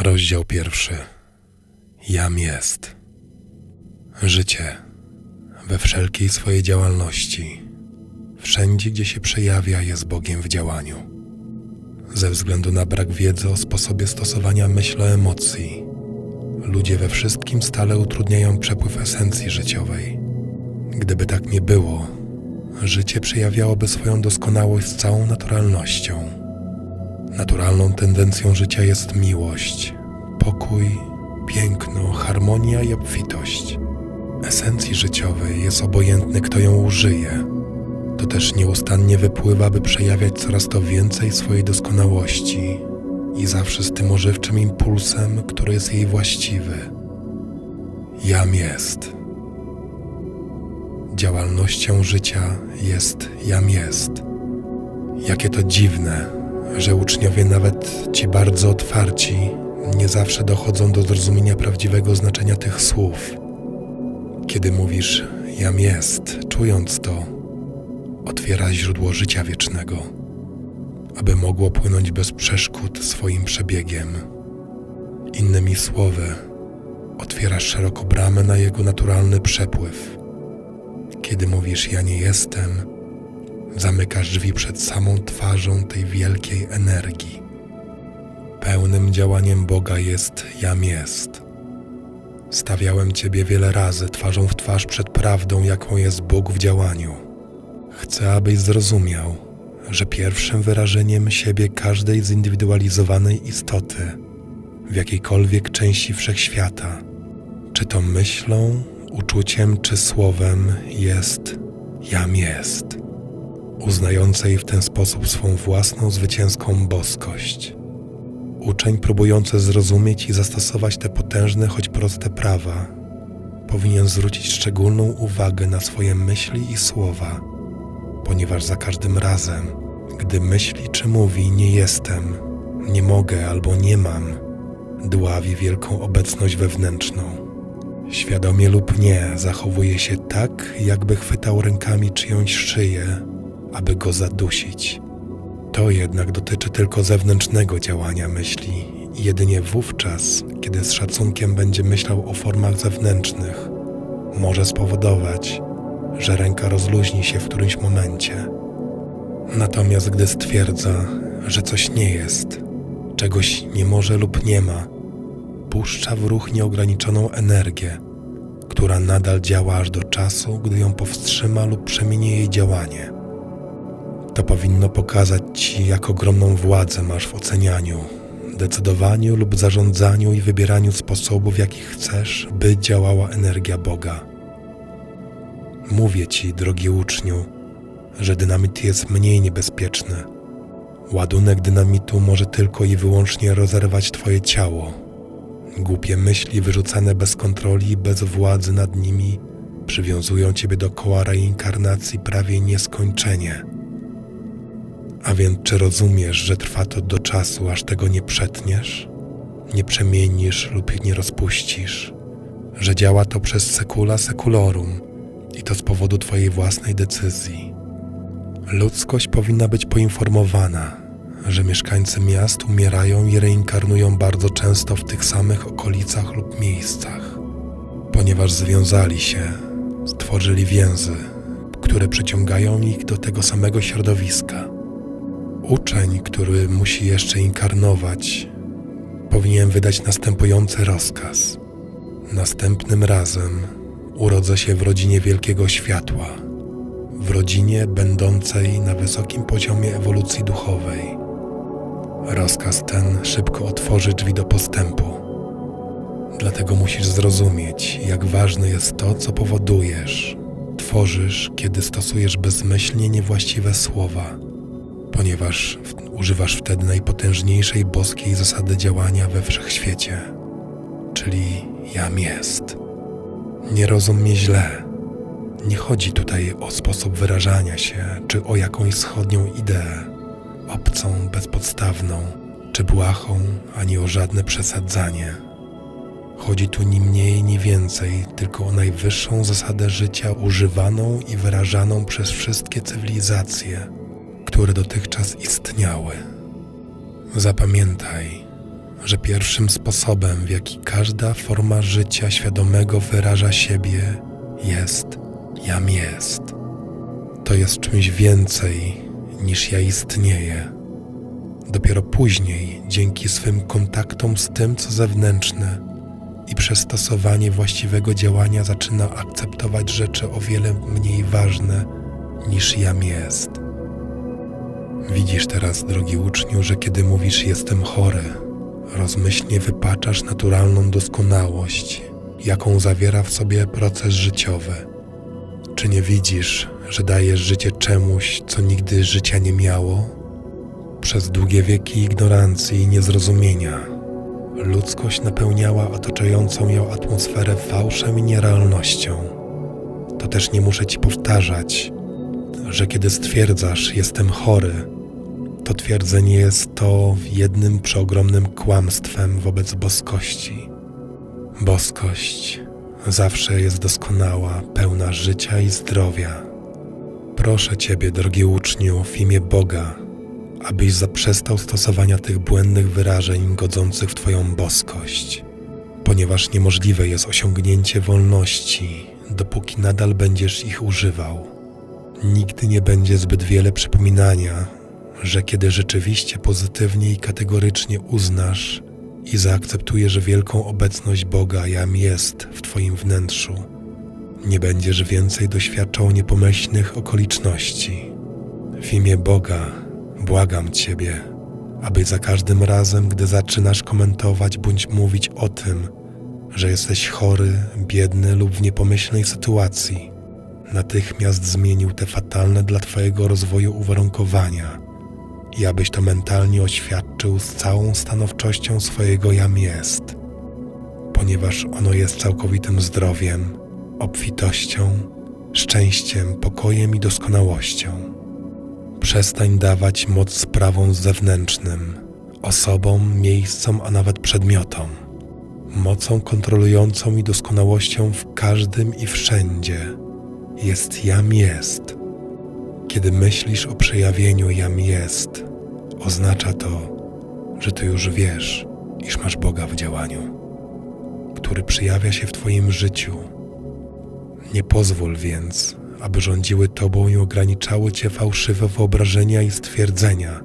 Rozdział pierwszy. Jam jest. Życie we wszelkiej swojej działalności, wszędzie gdzie się przejawia, jest Bogiem w działaniu. Ze względu na brak wiedzy o sposobie stosowania myśli emocji, ludzie we wszystkim stale utrudniają przepływ esencji życiowej. Gdyby tak nie było, życie przejawiałoby swoją doskonałość z całą naturalnością. Naturalną tendencją życia jest miłość, pokój, piękno, harmonia i obfitość. Esencji życiowej jest obojętny, kto ją użyje. To też nieustannie wypływa, by przejawiać coraz to więcej swojej doskonałości i zawsze z tym ożywczym impulsem, który jest jej właściwy. Jam jest. Działalnością życia jest jam jest. Jakie to dziwne, że uczniowie, nawet ci bardzo otwarci, nie zawsze dochodzą do zrozumienia prawdziwego znaczenia tych słów. Kiedy mówisz jam jest, czując to, otwiera źródło życia wiecznego, aby mogło płynąć bez przeszkód swoim przebiegiem. Innymi słowy, otwierasz szeroko bramę na jego naturalny przepływ. Kiedy mówisz ja nie jestem, zamykasz drzwi przed samą twarzą tej wielkiej energii. Pełnym działaniem Boga jest jam jest. Stawiałem Ciebie wiele razy twarzą w twarz przed prawdą, jaką jest Bóg w działaniu. Chcę, abyś zrozumiał, że pierwszym wyrażeniem siebie każdej zindywidualizowanej istoty w jakiejkolwiek części wszechświata, czy to myślą, uczuciem czy słowem, jest jam jest, uznającej w ten sposób swą własną zwycięską boskość. Uczeń próbujący zrozumieć i zastosować te potężne, choć proste prawa, powinien zwrócić szczególną uwagę na swoje myśli i słowa, ponieważ za każdym razem, gdy myśli czy mówi nie jestem, nie mogę albo nie mam, dławi wielką obecność wewnętrzną. Świadomie lub nie, zachowuje się tak, jakby chwytał rękami czyjąś szyję, aby go zadusić. To jednak dotyczy tylko zewnętrznego działania myśli jedynie wówczas, kiedy z szacunkiem będzie myślał o formach zewnętrznych, może spowodować, że ręka rozluźni się w którymś momencie. Natomiast gdy stwierdza, że coś nie jest, czegoś nie może lub nie ma, puszcza w ruch nieograniczoną energię, która nadal działa aż do czasu, gdy ją powstrzyma lub przemieni jej działanie. To powinno pokazać Ci, jak ogromną władzę masz w ocenianiu, decydowaniu lub zarządzaniu i wybieraniu sposobów, w jakich chcesz, by działała energia Boga. Mówię Ci, drogi uczniu, że dynamit jest mniej niebezpieczny. Ładunek dynamitu może tylko i wyłącznie rozerwać Twoje ciało. Głupie myśli wyrzucane bez kontroli i bez władzy nad nimi przywiązują Ciebie do koła reinkarnacji prawie nieskończenie. A więc czy rozumiesz, że trwa to do czasu, aż tego nie przetniesz, nie przemienisz lub nie rozpuścisz, że działa to przez secula seculorum i to z powodu Twojej własnej decyzji. Ludzkość powinna być poinformowana, że mieszkańcy miast umierają i reinkarnują bardzo często w tych samych okolicach lub miejscach, ponieważ związali się, stworzyli więzy, które przyciągają ich do tego samego środowiska. Uczeń, który musi jeszcze inkarnować, powinien wydać następujący rozkaz. Następnym razem urodzę się w rodzinie wielkiego światła, w rodzinie będącej na wysokim poziomie ewolucji duchowej. Rozkaz ten szybko otworzy drzwi do postępu. Dlatego musisz zrozumieć, jak ważne jest to, co powodujesz, tworzysz, kiedy stosujesz bezmyślnie niewłaściwe słowa ponieważ używasz wtedy najpotężniejszej boskiej zasady działania we wszechświecie, czyli jam jest. Nie rozum mnie źle. Nie chodzi tutaj o sposób wyrażania się, czy o jakąś schodnią ideę, obcą, bezpodstawną, czy błahą, ani o żadne przesadzanie. Chodzi tu ni mniej, ni więcej, tylko o najwyższą zasadę życia używaną i wyrażaną przez wszystkie cywilizacje które dotychczas istniały. Zapamiętaj, że pierwszym sposobem, w jaki każda forma życia świadomego wyraża siebie, jest jam jest. To jest czymś więcej niż ja istnieję. Dopiero później, dzięki swym kontaktom z tym, co zewnętrzne i przez stosowanie właściwego działania, zaczyna akceptować rzeczy o wiele mniej ważne niż jam jest. Widzisz teraz, drogi uczniu, że kiedy mówisz jestem chory, rozmyślnie wypaczasz naturalną doskonałość, jaką zawiera w sobie proces życiowy. Czy nie widzisz, że dajesz życie czemuś, co nigdy życia nie miało? Przez długie wieki ignorancji i niezrozumienia ludzkość napełniała otaczającą ją atmosferę fałszem i nierealnością. To też nie muszę ci powtarzać, że kiedy stwierdzasz jestem chory, to twierdzenie jest to jednym przeogromnym kłamstwem wobec boskości. Boskość zawsze jest doskonała, pełna życia i zdrowia. Proszę Ciebie, drogi uczniu, w imię Boga, abyś zaprzestał stosowania tych błędnych wyrażeń godzących w Twoją boskość, ponieważ niemożliwe jest osiągnięcie wolności, dopóki nadal będziesz ich używał. Nigdy nie będzie zbyt wiele przypominania, że kiedy rzeczywiście pozytywnie i kategorycznie uznasz i zaakceptujesz wielką obecność Boga, jam jest w Twoim wnętrzu, nie będziesz więcej doświadczał niepomyślnych okoliczności. W imię Boga błagam Ciebie, aby za każdym razem, gdy zaczynasz komentować bądź mówić o tym, że jesteś chory, biedny lub w niepomyślnej sytuacji, natychmiast zmienił te fatalne dla Twojego rozwoju uwarunkowania i abyś to mentalnie oświadczył z całą stanowczością swojego jam jest, ponieważ ono jest całkowitym zdrowiem, obfitością, szczęściem, pokojem i doskonałością. Przestań dawać moc sprawom zewnętrznym, osobom, miejscom, a nawet przedmiotom. Mocą kontrolującą i doskonałością w każdym i wszędzie jest jam jest. Kiedy myślisz o przejawieniu jam jest, oznacza to, że ty już wiesz, iż masz Boga w działaniu, który przejawia się w Twoim życiu. Nie pozwól więc, aby rządziły Tobą i ograniczały Cię fałszywe wyobrażenia i stwierdzenia.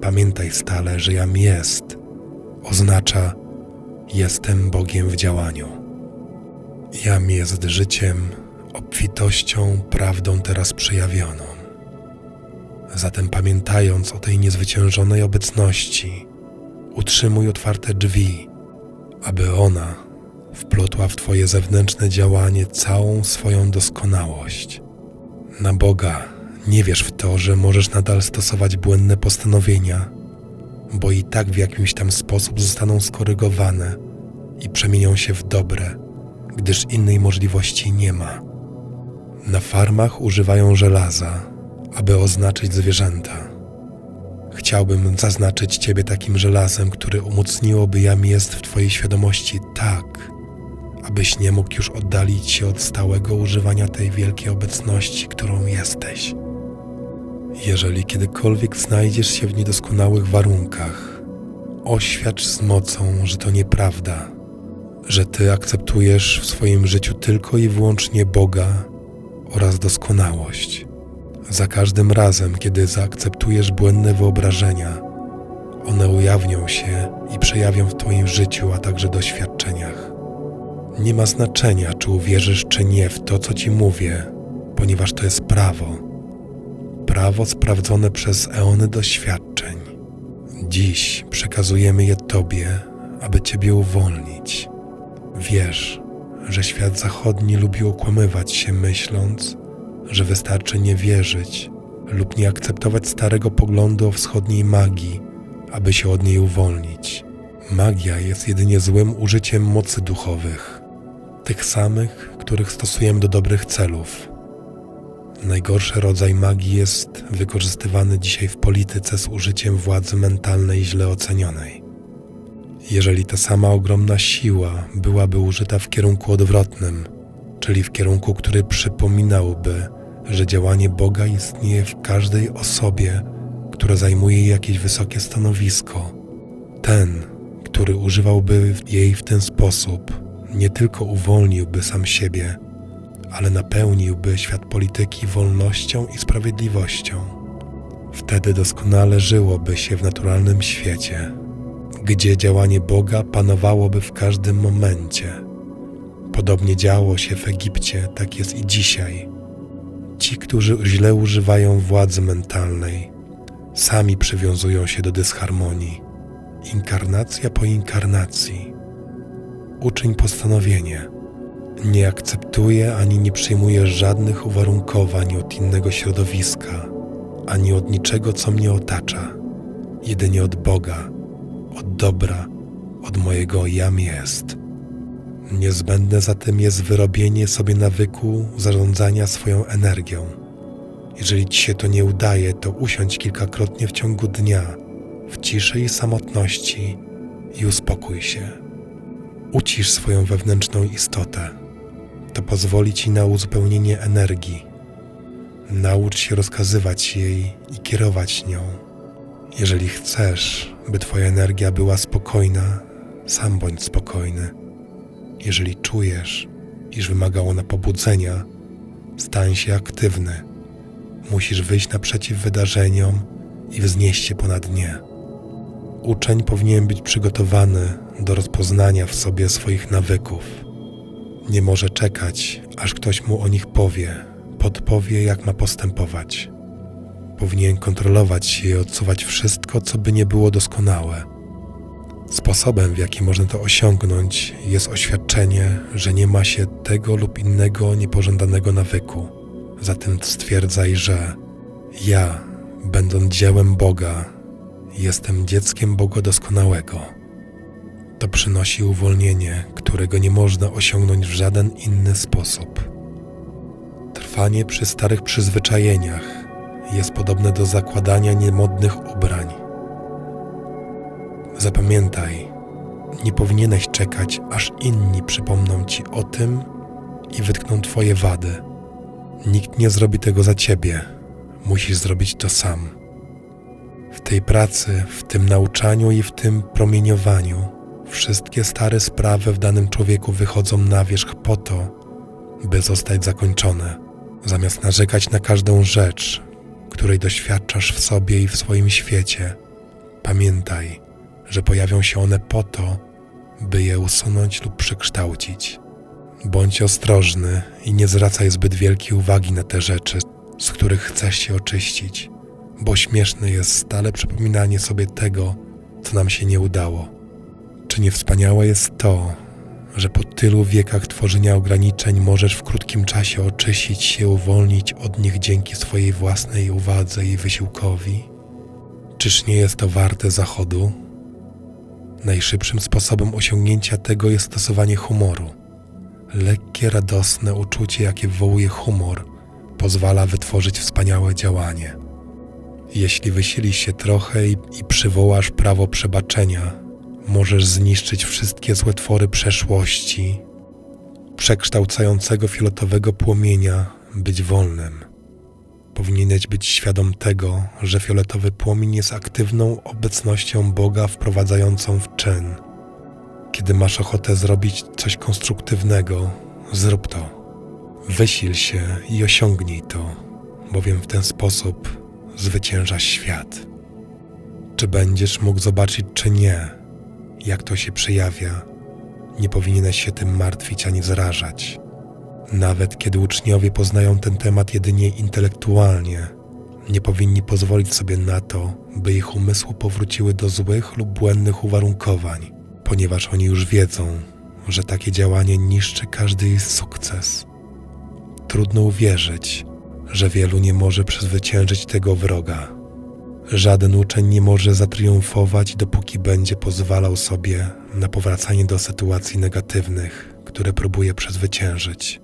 Pamiętaj stale, że jam jest oznacza jestem Bogiem w działaniu. Jam jest życiem, obfitością, prawdą teraz przejawioną. Zatem pamiętając o tej niezwyciężonej obecności, utrzymuj otwarte drzwi, aby ona wplotła w Twoje zewnętrzne działanie całą swoją doskonałość. Na Boga nie wierz w to, że możesz nadal stosować błędne postanowienia, bo i tak w jakimś tam sposób zostaną skorygowane i przemienią się w dobre, gdyż innej możliwości nie ma. Na farmach używają żelaza, aby oznaczyć zwierzęta. Chciałbym zaznaczyć Ciebie takim żelazem, które umocniłoby jam jest w Twojej świadomości tak, abyś nie mógł już oddalić się od stałego używania tej wielkiej obecności, którą jesteś. Jeżeli kiedykolwiek znajdziesz się w niedoskonałych warunkach, oświadcz z mocą, że to nieprawda, że Ty akceptujesz w swoim życiu tylko i wyłącznie Boga oraz doskonałość. Za każdym razem, kiedy zaakceptujesz błędne wyobrażenia, one ujawnią się i przejawią w Twoim życiu, a także doświadczeniach. Nie ma znaczenia, czy uwierzysz, czy nie w to, co Ci mówię, ponieważ to jest prawo. Prawo sprawdzone przez eony doświadczeń. Dziś przekazujemy je Tobie, aby Ciebie uwolnić. Wiesz, że świat zachodni lubi okłamywać się, myśląc, że wystarczy nie wierzyć lub nie akceptować starego poglądu o wschodniej magii, aby się od niej uwolnić. Magia jest jedynie złym użyciem mocy duchowych, tych samych, których stosujemy do dobrych celów. Najgorszy rodzaj magii jest wykorzystywany dzisiaj w polityce z użyciem władzy mentalnej źle ocenionej. Jeżeli ta sama ogromna siła byłaby użyta w kierunku odwrotnym, czyli w kierunku, który przypominałby, że działanie Boga istnieje w każdej osobie, która zajmuje jakieś wysokie stanowisko, ten, który używałby jej w ten sposób, nie tylko uwolniłby sam siebie, ale napełniłby świat polityki wolnością i sprawiedliwością. Wtedy doskonale żyłoby się w naturalnym świecie, gdzie działanie Boga panowałoby w każdym momencie. Podobnie działo się w Egipcie, tak jest i dzisiaj. Ci, którzy źle używają władzy mentalnej, sami przywiązują się do dysharmonii. Inkarnacja po inkarnacji. Uczyń postanowienie. Nie akceptuję ani nie przyjmuję żadnych uwarunkowań od innego środowiska, ani od niczego, co mnie otacza, jedynie od Boga, od dobra, od mojego jam jest. Niezbędne zatem jest wyrobienie sobie nawyku zarządzania swoją energią. Jeżeli ci się to nie udaje, to usiądź kilkakrotnie w ciągu dnia, w ciszy i samotności i uspokój się. Ucisz swoją wewnętrzną istotę. To pozwoli ci na uzupełnienie energii. Naucz się rozkazywać jej i kierować nią. Jeżeli chcesz, by Twoja energia była spokojna, sam bądź spokojny. Jeżeli czujesz, iż wymaga ona pobudzenia, stań się aktywny. Musisz wyjść naprzeciw wydarzeniom i wznieść się ponad nie. Uczeń powinien być przygotowany do rozpoznania w sobie swoich nawyków. Nie może czekać, aż ktoś mu o nich powie, podpowie, jak ma postępować. Powinien kontrolować i odsuwać wszystko, co by nie było doskonałe. Sposobem, w jaki można to osiągnąć, jest oświadczenie, że nie ma się tego lub innego niepożądanego nawyku. Zatem stwierdzaj, że ja, będąc dziełem Boga, jestem dzieckiem Boga doskonałego. To przynosi uwolnienie, którego nie można osiągnąć w żaden inny sposób. Trwanie przy starych przyzwyczajeniach jest podobne do zakładania niemodnych ubrań. Zapamiętaj, nie powinieneś czekać, aż inni przypomną ci o tym i wytkną twoje wady. Nikt nie zrobi tego za ciebie, musisz zrobić to sam. W tej pracy, w tym nauczaniu i w tym promieniowaniu, wszystkie stare sprawy w danym człowieku wychodzą na wierzch po to, by zostać zakończone. Zamiast narzekać na każdą rzecz, której doświadczasz w sobie i w swoim świecie, pamiętaj, że pojawią się one po to, by je usunąć lub przekształcić. Bądź ostrożny i nie zwracaj zbyt wielkiej uwagi na te rzeczy, z których chcesz się oczyścić, bo śmieszne jest stale przypominanie sobie tego, co nam się nie udało. Czy nie wspaniałe jest to, że po tylu wiekach tworzenia ograniczeń możesz w krótkim czasie oczyścić się, uwolnić od nich dzięki swojej własnej uwadze i wysiłkowi? Czyż nie jest to warte zachodu? Najszybszym sposobem osiągnięcia tego jest stosowanie humoru. Lekkie, radosne uczucie, jakie wywołuje humor, pozwala wytworzyć wspaniałe działanie. Jeśli wysilisz się trochę i, i przywołasz prawo przebaczenia, możesz zniszczyć wszystkie złe twory przeszłości, przekształcającego fioletowego płomienia, być wolnym. Powinieneś być świadom tego, że fioletowy płomień jest aktywną obecnością Boga wprowadzającą w czyn. Kiedy masz ochotę zrobić coś konstruktywnego, zrób to. Wysil się i osiągnij to, bowiem w ten sposób zwyciężasz świat. Czy będziesz mógł zobaczyć, czy nie, jak to się przejawia, nie powinieneś się tym martwić ani zrażać. Nawet kiedy uczniowie poznają ten temat jedynie intelektualnie, nie powinni pozwolić sobie na to, by ich umysły powróciły do złych lub błędnych uwarunkowań, ponieważ oni już wiedzą, że takie działanie niszczy każdy ich sukces. Trudno uwierzyć, że wielu nie może przezwyciężyć tego wroga. Żaden uczeń nie może zatriumfować, dopóki będzie pozwalał sobie na powracanie do sytuacji negatywnych, które próbuje przezwyciężyć.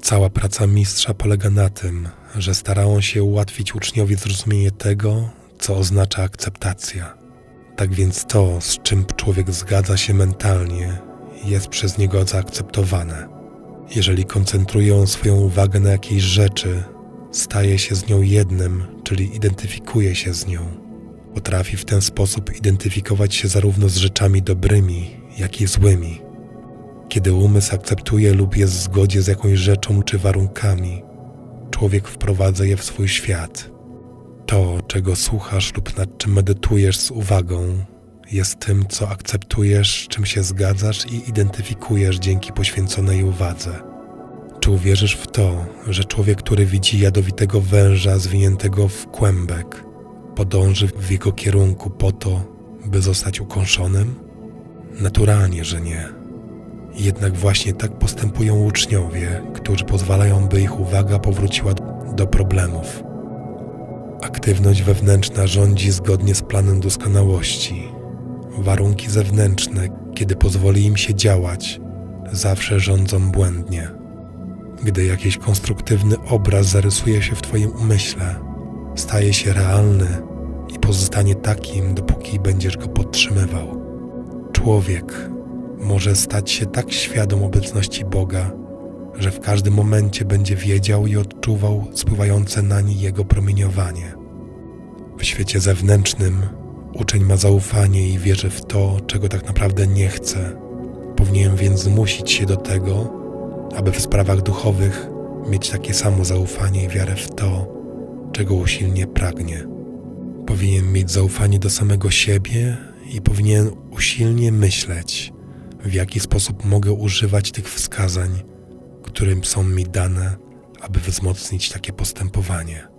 Cała praca mistrza polega na tym, że starał on się ułatwić uczniowi zrozumienie tego, co oznacza akceptacja. Tak więc to, z czym człowiek zgadza się mentalnie, jest przez niego zaakceptowane. Jeżeli koncentruje on swoją uwagę na jakiejś rzeczy, staje się z nią jednym, czyli identyfikuje się z nią. Potrafi w ten sposób identyfikować się zarówno z rzeczami dobrymi, jak i złymi. Kiedy umysł akceptuje lub jest w zgodzie z jakąś rzeczą czy warunkami, człowiek wprowadza je w swój świat. To, czego słuchasz lub nad czym medytujesz z uwagą, jest tym, co akceptujesz, czym się zgadzasz i identyfikujesz dzięki poświęconej uwadze. Czy uwierzysz w to, że człowiek, który widzi jadowitego węża zwiniętego w kłębek, podąży w jego kierunku po to, by zostać ukąszonym? Naturalnie, że nie. Jednak właśnie tak postępują uczniowie, którzy pozwalają, by ich uwaga powróciła do problemów. Aktywność wewnętrzna rządzi zgodnie z planem doskonałości. Warunki zewnętrzne, kiedy pozwoli im się działać, zawsze rządzą błędnie. Gdy jakiś konstruktywny obraz zarysuje się w Twoim umyśle, staje się realny i pozostanie takim, dopóki będziesz go podtrzymywał. Człowiek może stać się tak świadom obecności Boga, że w każdym momencie będzie wiedział i odczuwał spływające nań Jego promieniowanie. W świecie zewnętrznym uczeń ma zaufanie i wierzy w to, czego tak naprawdę nie chce. Powinien więc zmusić się do tego, aby w sprawach duchowych mieć takie samo zaufanie i wiarę w to, czego usilnie pragnie. Powinien mieć zaufanie do samego siebie i powinien usilnie myśleć, w jaki sposób mogę używać tych wskazań, którym są mi dane, aby wzmocnić takie postępowanie.